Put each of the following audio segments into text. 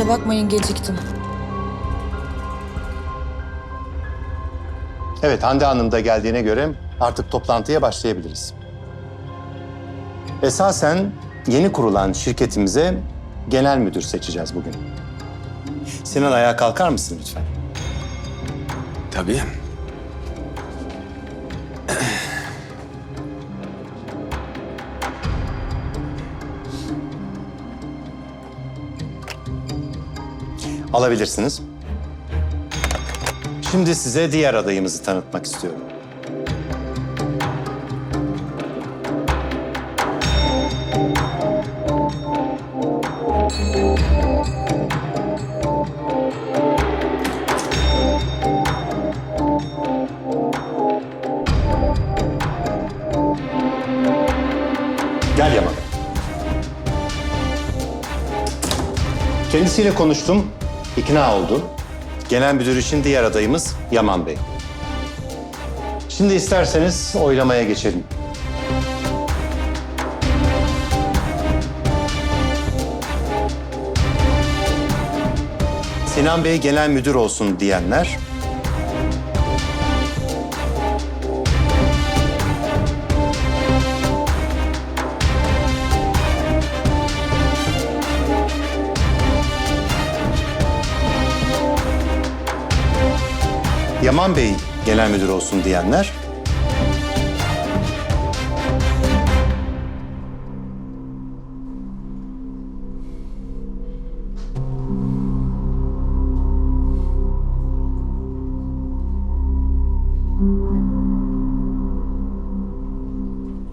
Kusura bakmayın geciktim. Evet, Hande Hanım da geldiğine göre artık toplantıya başlayabiliriz. Esasen yeni kurulan şirketimize genel müdür seçeceğiz bugün. Sinan ayağa kalkar mısın lütfen? Tabii. Alabilirsiniz. Şimdi size diğer adayımızı tanıtmak istiyorum. Gel Yaman. Kendisiyle konuştum, ikna oldu. Genel müdür için diğer adayımız Yaman Bey. Şimdi isterseniz oylamaya geçelim. Sinan Bey genel müdür olsun diyenler, Yaman Bey genel müdür olsun diyenler,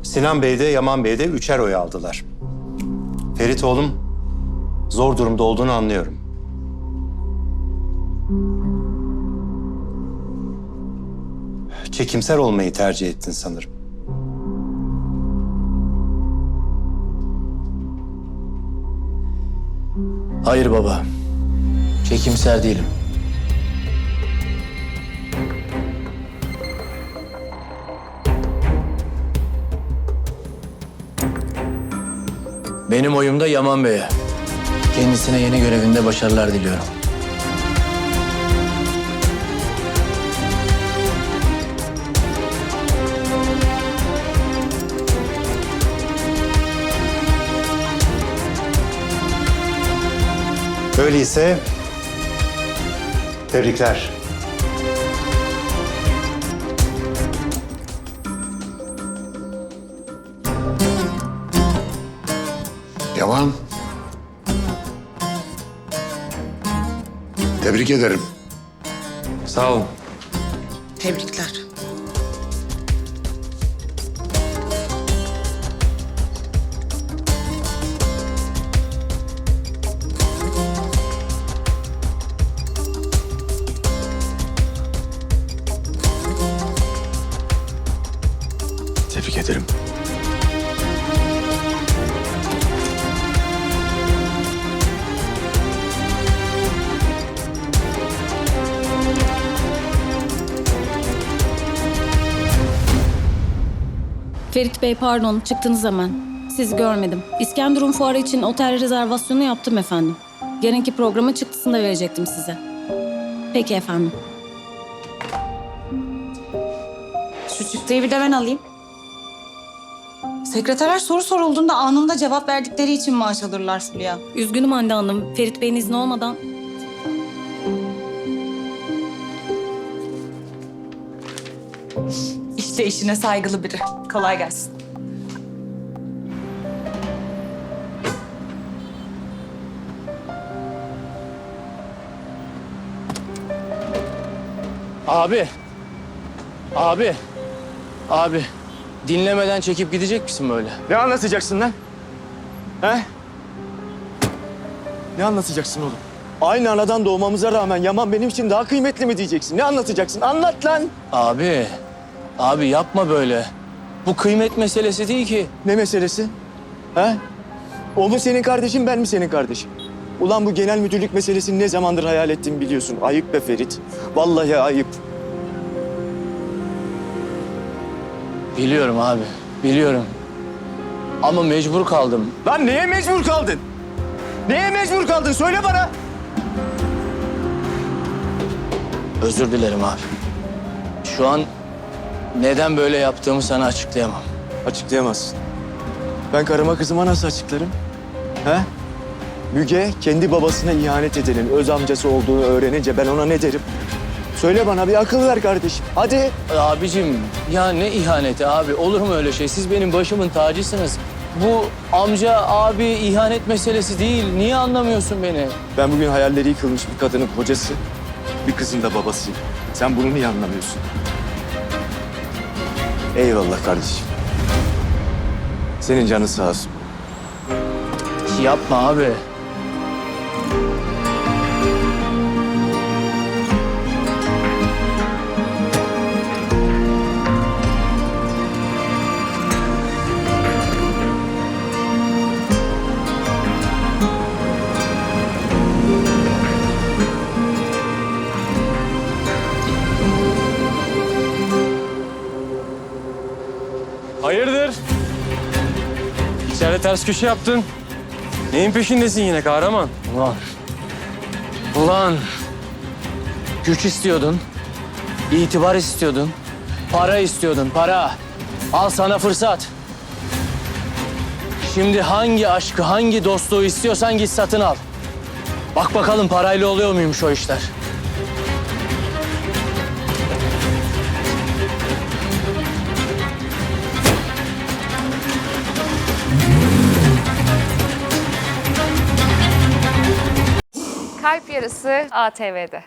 Sinan Bey de Yaman Bey de üçer oy aldılar. Ferit oğlum zor durumda olduğunu anlıyorum. Çekimser olmayı tercih ettin sanırım. Hayır baba. Çekimser değilim. Benim oyum da Yaman Bey'e. Kendisine yeni görevinde başarılar diliyorum. Öyleyse tebrikler. Yaman. Tebrik ederim. Sağ olun. Tebrikler. Ferit Bey pardon çıktınız hemen. Sizi görmedim. İskenderun fuarı için otel rezervasyonu yaptım efendim. Yarınki programa çıktısını da verecektim size. Peki efendim. Şu çıktıyı bir de ben alayım. Sekreterler soru sorulduğunda anında cevap verdikleri için maaş alırlar Fulya. Üzgünüm Hande Hanım. Ferit Bey'in izni olmadan İşte işine saygılı biri. Kolay gelsin. Abi. Abi. Abi. Dinlemeden çekip gidecek misin böyle? Ne anlatacaksın lan? He? Ne anlatacaksın oğlum? Aynı anadan doğmamıza rağmen Yaman benim için daha kıymetli mi diyeceksin? Ne anlatacaksın? Anlat lan. Abi. Abi yapma böyle. Bu kıymet meselesi değil ki. Ne meselesi? He? O mu senin kardeşin, ben mi senin kardeşim? Ulan bu genel müdürlük meselesini ne zamandır hayal ettiğimi biliyorsun. Ayıp be Ferit. Vallahi ayıp. Biliyorum abi. Biliyorum. Ama mecbur kaldım. Lan neye mecbur kaldın? Neye mecbur kaldın? Söyle bana. Özür dilerim abi. Şu an neden böyle yaptığımı sana açıklayamam. Açıklayamazsın. Ben karıma kızıma nasıl açıklarım? He? Müge kendi babasına ihanet edenin öz amcası olduğunu öğrenince ben ona ne derim? Söyle bana bir akıl ver kardeşim. Hadi. Abicim ya ne ihaneti abi olur mu öyle şey? Siz benim başımın tacısınız. Bu amca abi ihanet meselesi değil. Niye anlamıyorsun beni? Ben bugün hayalleri yıkılmış bir kadının kocası, bir kızın da babasıyım. Sen bunu niye anlamıyorsun? Eyvallah kardeşim. Senin canın sağ olsun. Yapma abi. Ters köşe yaptın. Neyin peşindesin yine kahraman? Ulan. Ulan. Güç istiyordun. itibar istiyordun. Para istiyordun, para. Al sana fırsat. Şimdi hangi aşkı, hangi dostluğu istiyorsan git satın al. Bak bakalım parayla oluyor muymuş o işler. Yarısı ATV'de.